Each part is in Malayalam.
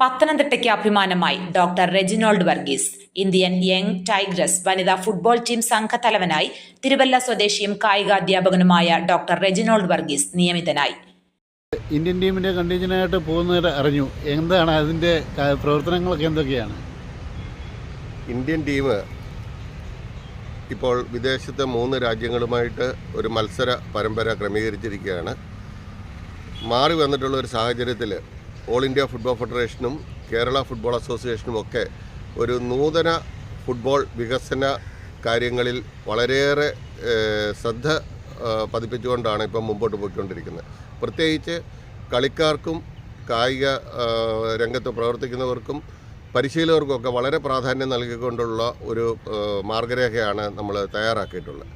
പത്തനംതിട്ടയ്ക്ക് അഭിമാനമായി doctor Reginald Varghese Indian young tigress വനിതാ ഫുട്ബോൾ ടീം സംഘത്തലവനായി തിരുവല്ല സ്വദേശിയും കായികാധ്യാപകനുമായ ഡോക്ടർ റെജിനോൾഡ് വർഗീസ് നിയമിതനായി. ഇന്ത്യൻ ടീമിന്റെ കണ്ടീഷനായിട്ട് പോകുന്നത് അറിഞ്ഞു. എന്താണ് അതിന്റെ പ്രവർത്തനങ്ങളൊക്കെ എന്തൊക്കെയാണ്? ഇന്ത്യൻ ടീം ഇപ്പോൾ വിദേശത്തെ മൂന്ന് രാജ്യങ്ങളുമായിട്ട് ഒരു മത്സര പരമ്പര ക്രമീകരിച്ചിരിക്കുകയാണ്. മാറി വന്നിട്ടുള്ള ഒരു സാഹചര്യത്തിൽ ഓൾ ഇന്ത്യ ഫുട്ബോൾ ഫെഡറേഷനും കേരള ഫുട്ബോൾ അസോസിയേഷനും ഒക്കെ ഒരു നൂതന ഫുട്ബോൾ വികസന കാര്യങ്ങളിൽ വളരെയേറെ ശ്രദ്ധ പതിപ്പിച്ചുകൊണ്ടാണ് ഇപ്പം മുമ്പോട്ട് പോയിക്കൊണ്ടിരിക്കുന്നത്. പ്രത്യേകിച്ച് കളിക്കാർക്കും കായിക രംഗത്ത് പ്രവർത്തിക്കുന്നവർക്കും പരിശീലകർക്കൊക്കെ വളരെ പ്രാധാന്യം നൽകിക്കൊണ്ടുള്ള ഒരു മാർഗരേഖയാണ് നമ്മൾ തയ്യാറാക്കിയിട്ടുള്ളത്.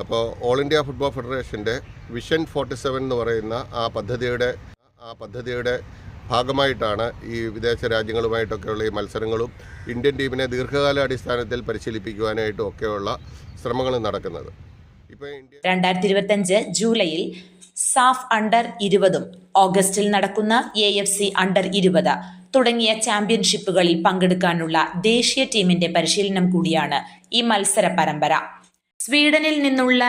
അപ്പോൾ ഓൾ ഇന്ത്യ ഫുട്ബോൾ ഫെഡറേഷന്റെ വിഷൻ ഫോർട്ടി സെവൻ എന്ന് പറയുന്ന ആ പദ്ധതിയുടെ ആ പദ്ധതിയുടെ ഭാഗമായിട്ടാണ് ഈ വിദേശ രാജ്യങ്ങളുമായിട്ടൊക്കെയുള്ള ഈ മത്സരങ്ങളും ഇന്ത്യൻ ടീമിനെ ദീർഘകാല അടിസ്ഥാനത്തിൽ പരിശീലിപ്പിക്കുവാനായിട്ടും ഒക്കെയുള്ള ശ്രമങ്ങൾ നടക്കുന്നത്. രണ്ടായിരത്തി ഇരുപത്തിയഞ്ച് ജൂലൈയിൽ സാഫ് അണ്ടർ ഇരുപതും ഓഗസ്റ്റിൽ നടക്കുന്ന എ എഫ് സി അണ്ടർ ഇരുപത് തുടങ്ങിയ ചാമ്പ്യൻഷിപ്പുകളിൽ പങ്കെടുക്കാനുള്ള ദേശീയ ടീമിന്റെ പരിശീലനം കൂടിയാണ് ഈ മത്സര പരമ്പര. സ്വീഡനിൽ നിന്നുള്ള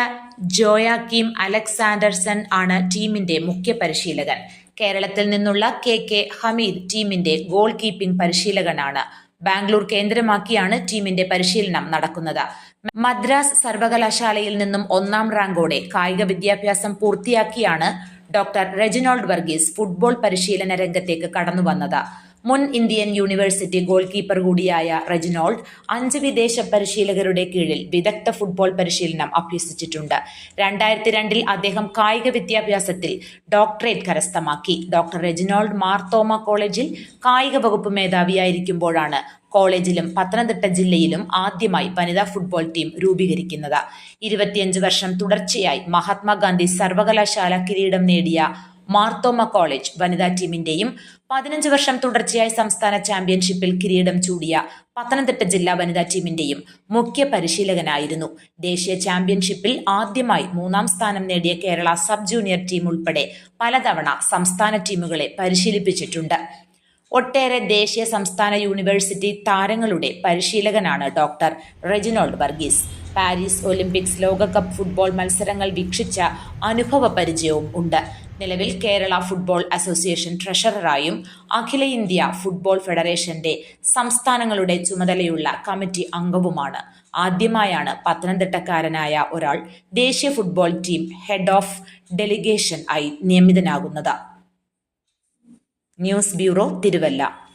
ജോയാക്കിം അലക്സാണ്ടർസൺ ആണ് ടീമിന്റെ മുഖ്യ പരിശീലകൻ. കേരളത്തിൽ നിന്നുള്ള കെ കെ ഹമീദ് ടീമിന്റെ ഗോൾ കീപ്പിംഗ് പരിശീലകനാണ്. ബാംഗ്ലൂർ കേന്ദ്രമാക്കിയാണ് ടീമിന്റെ പരിശീലനം നടക്കുന്നത്. മദ്രാസ് സർവകലാശാലയിൽ നിന്നും ഒന്നാം റാങ്കോടെ കായിക വിദ്യാഭ്യാസം പൂർത്തിയാക്കിയാണ് ഡോക്ടർ റെജിനോൾഡ് വർഗീസ് ഫുട്ബോൾ പരിശീലന രംഗത്തേക്ക് കടന്നുവന്നത്. മുൻ ഇന്ത്യൻ യൂണിവേഴ്സിറ്റി ഗോൾ കീപ്പർ കൂടിയായ റെജിനോൾഡ് അഞ്ച് വിദേശ പരിശീലകരുടെ കീഴിൽ വിദഗ്ധ ഫുട്ബോൾ പരിശീലനം അഭ്യസിച്ചിട്ടുണ്ട്. രണ്ടായിരത്തി രണ്ടിൽ അദ്ദേഹം കായിക വിദ്യാഭ്യാസത്തിൽ ഡോക്ടറേറ്റ് കരസ്ഥമാക്കി. ഡോക്ടർ റെജിനോൾഡ് മാർത്തോമ കോളേജിൽ കായിക വകുപ്പ് മേധാവിയായിരിക്കുമ്പോഴാണ് കോളേജിലും പത്തനംതിട്ട ജില്ലയിലും ആദ്യമായി വനിതാ ഫുട്ബോൾ ടീം രൂപീകരിക്കുന്നത്. ഇരുപത്തിയഞ്ച് വർഷം തുടർച്ചയായി മഹാത്മാഗാന്ധി സർവകലാശാല കിരീടം നേടിയ മാർത്തോമ കോളേജ് വനിതാ ടീമിന്റെയും പതിനഞ്ച് വർഷം തുടർച്ചയായി സംസ്ഥാന ചാമ്പ്യൻഷിപ്പിൽ കിരീടം ചൂടിയ പത്തനംതിട്ട ജില്ലാ വനിതാ ടീമിന്റെയും മുഖ്യ പരിശീലകനായിരുന്നു. ദേശീയ ചാമ്പ്യൻഷിപ്പിൽ ആദ്യമായി മൂന്നാം സ്ഥാനം നേടിയ കേരള സബ് ജൂനിയർ ടീം ഉൾപ്പെടെ പലതവണ സംസ്ഥാന ടീമുകളെ പരിശീലിപ്പിച്ചിട്ടുണ്ട്. ഒട്ടേറെ ദേശീയ സംസ്ഥാന യൂണിവേഴ്സിറ്റി താരങ്ങളുടെ പരിശീലകനാണ് doctor Reginald Varghese. Paris Olympics ലോകകപ്പ് ഫുട്ബോൾ മത്സരങ്ങൾ വീക്ഷിച്ച അനുഭവ പരിചയവും ഉണ്ട്. നിലവിൽ കേരള ഫുട്ബോൾ അസോസിയേഷൻ ട്രഷററായും അഖില ഇന്ത്യ ഫുട്ബോൾ ഫെഡറേഷന്റെ സംസ്ഥാനങ്ങളുടെ ചുമതലയുള്ള കമ്മിറ്റി അംഗവുമാണ്. ആദ്യമായാണ് പത്തനംതിട്ടക്കാരനായ ഒരാൾ ദേശീയ football team head of delegation ആയി നിയമിതനാകുന്നത്. News bureau Thiruvalla.